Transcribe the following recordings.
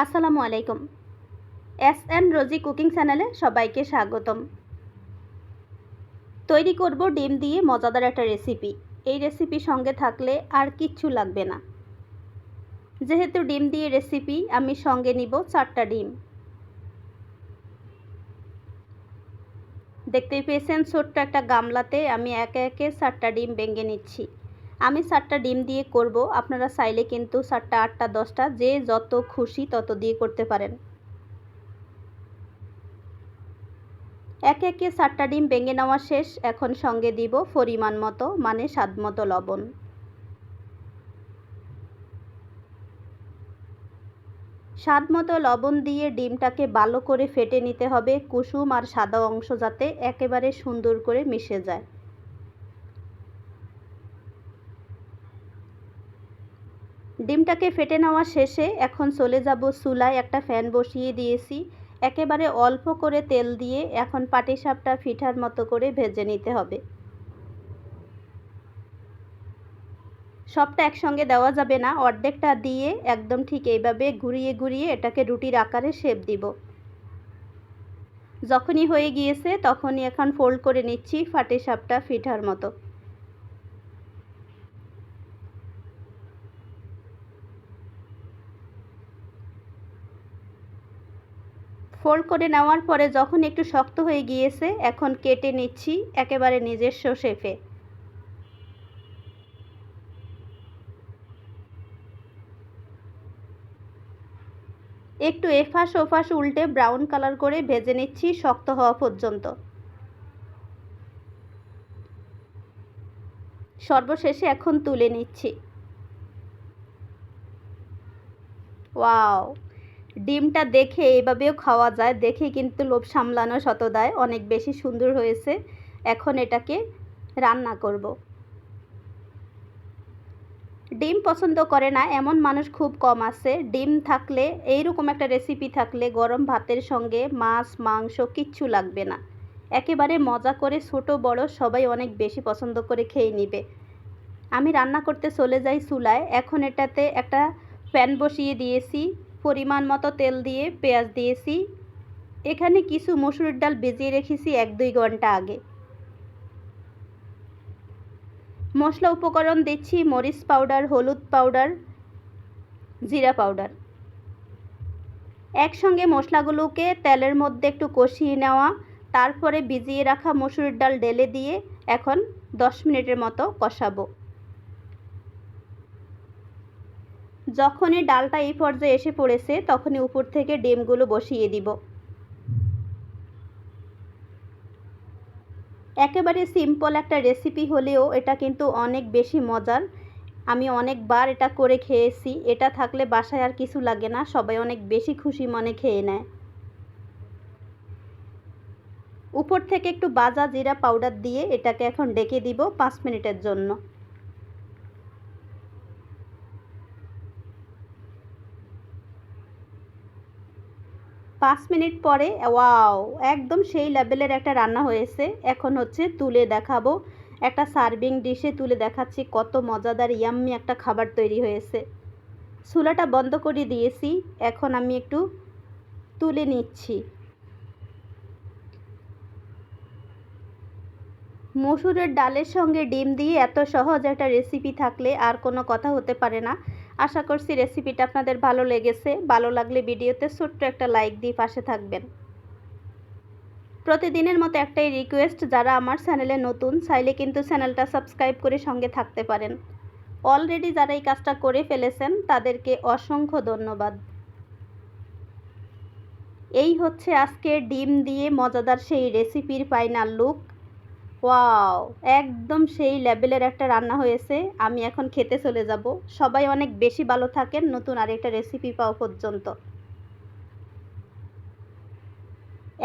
আসসালামু আলাইকুম। S N রোজি cooking চ্যানেলে সবাইকে স্বাগতম। তৈরি করব ডিম দিয়ে মজাদার একটা রেসিপি। এই রেসিপি সঙ্গে থাকলে আর কিচ্ছু লাগবে না। যেহেতু ডিম দিয়ে রেসিপি, আমি সঙ্গে নিব চারটা ডিম। দেখতেই পেয়েছেন, ছোট্ট একটা গামলাতে আমি একে একে চারটা ডিম ভেঙে নিচ্ছি। আমি চারটা ডিম দিয়ে করব। আপনারা চাইলে কিন্তু চারটা আটটা, দশটা, যে যত খুশি তত দিয়ে করতে পারেন। একে একে চারটা ডিম ভেঙে নেওয়া শেষ। এখন সঙ্গে দিব পরিমাণ মতো মানে স্বাদ মতো লবণ। স্বাদ মতো লবণ দিয়ে ডিমটাকে ভালো করে ফেটে নিতে হবে। কুসুম আর সাদা অংশ যাতে একেবারে সুন্দর করে মিশে যায়। ডিমটাকে ফেটে নেওয়া শেষে এখন চলে যাব চুলায় একটা ফ্যান বসিয়ে দিয়েছি। একেবারে অল্প করে তেল দিয়ে এখন পাটিসাপটা ফিঠার মতো করে ভেজে নিতে হবে। সবটা একসঙ্গে দেওয়া যাবে না, অর্ধেকটা দিয়ে একদম ঠিক এইভাবে ঘুরিয়ে ঘুরিয়ে এটাকে রুটির আকারে শেপ দিব। যখনই হয়ে গিয়েছে তখনই এখন ফোল্ড করে নিচ্ছি ফাটিসাপটা ফিঠার মতো। ফোল্ড করে নেওয়ার পরে যখন একটু শক্ত হয়ে গিয়েছে, এখন কেটে নিচ্ছি একেবারে নিজস্ব শেফে একটু এফাস ওফাস উল্টে ব্রাউন কালার করে ভেজে নিচ্ছি শক্ত হওয়া পর্যন্ত। সর্বশেষে এখন তুলে নিচ্ছি। ওয়াও! ডিমটা দেখে এভাবেও খাওয়া যায়। দেখে কিন্তু লোভ সামলানো শতদায় অনেক বেশি সুন্দর হয়েছে। এখন এটাকে রান্না করব। ডিম পছন্দ করে না, এমন মানুষ খুব কম আছে। ডিম থাকলে, এইরকম একটা রেসিপি থাকলে গরম ভাতের সঙ্গে মাছ, মাংস কিচ্ছু লাগবে না। একেবারে মজা করে ছোট, বড় সবাই অনেক বেশি পছন্দ করে খেয়ে নিবে। আমি রান্না করতে চলে যাই চুলায়। এখন এটাতে একটা প্যান বসিয়ে দিয়েছি। পরিমাণ মতো তেল দিয়ে পেঁয়াজ দিয়েছি। এখানে কিছু মসুরের ডাল ভিজিয়ে রেখেছি এক দুই ঘণ্টা আগে। মশলা উপকরণ দিচ্ছি, মরিচ পাউডার, হলুদ পাউডার, জিরা পাউডার। একসঙ্গে মশলাগুলোকে তেলের মধ্যে একটু কষিয়ে নেওয়া, তারপরে ভিজিয়ে রাখা মসুরের ডাল ঢেলে দিয়ে এখন দশ মিনিটের মতো কষাবো। যখনই ডালটা এই পর্যায়ে এসে পড়েছে, তখনই উপর থেকে ডিমগুলো বসিয়ে দিব। একেবারে সিম্পল একটা রেসিপি হলেও এটা কিন্তু অনেক বেশি মজার। আমি অনেকবার এটা করে খেয়েছি, এটা থাকলে বাসায় আর কিছু লাগে না, সবাই অনেক বেশি খুশি মনে খেয়ে নেয়। উপর থেকে একটু বাজা জিরা পাউডার দিয়ে এটাকে এখন ডেকে দিব পাঁচ মিনিটের জন্য। পাঁচ মিনিট পরে, ওয়াও, একদম সেই লেভেলের একটা রান্না হয়েছে। এখন হচ্ছে তুলে দেখাবো। একটা সার্ভিং ডিশে তুলে দেখাচ্ছি, কত মজাদার, ইয়াম্মি একটা খাবার তৈরি হয়েছে। চুলাটা বন্ধ করে দিয়েছি, এখন আমি একটু তুলে নিচ্ছি। মসুরের ডালের সঙ্গে ডিম দিয়ে এত সহজ একটা রেসিপি থাকলে আর কোনো কথা হতে পারে না। আশা করছি রেসিপিটা আপনাদের ভালো লেগেছে। ভালো লাগলে ভিডিওতে ছোট্ট একটা লাইক দিয়ে পাশে থাকবেন। প্রতিদিনের মতো একটাই রিকোয়েস্ট যারা আমার চ্যানেলে নতুন, চাইলে কিন্তু চ্যানেলটা সাবস্ক্রাইব করে সঙ্গে থাকতে পারেন। অলরেডি যারা এই কাজটা করে ফেলেছেন, তাদেরকে অসংখ্য ধন্যবাদ। এই হচ্ছে আজকে ডিম দিয়ে মজাদার সেই রেসিপির ফাইনাল লুক ওয়াও, একদম সেই লেভেলের একটা রান্না হয়েছে, আমি এখন খেতে চলে যাব। সবাই অনেক বেশি ভালো থাকেন, নতুন আরেকটা রেসিপি পাওয়া পর্যন্ত।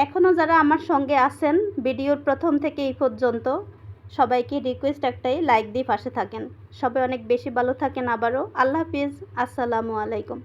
এখনও যারা আমার সঙ্গে আছেন, ভিডিওর প্রথম থেকে এই পর্যন্ত, সবাইকে রিকোয়েস্ট একটাই লাইক দিয়ে পাশে থাকেন। সবাই অনেক বেশি ভালো থাকেন আবারও। আল্লাহ হাফিজ, আসসালামু আলাইকুম।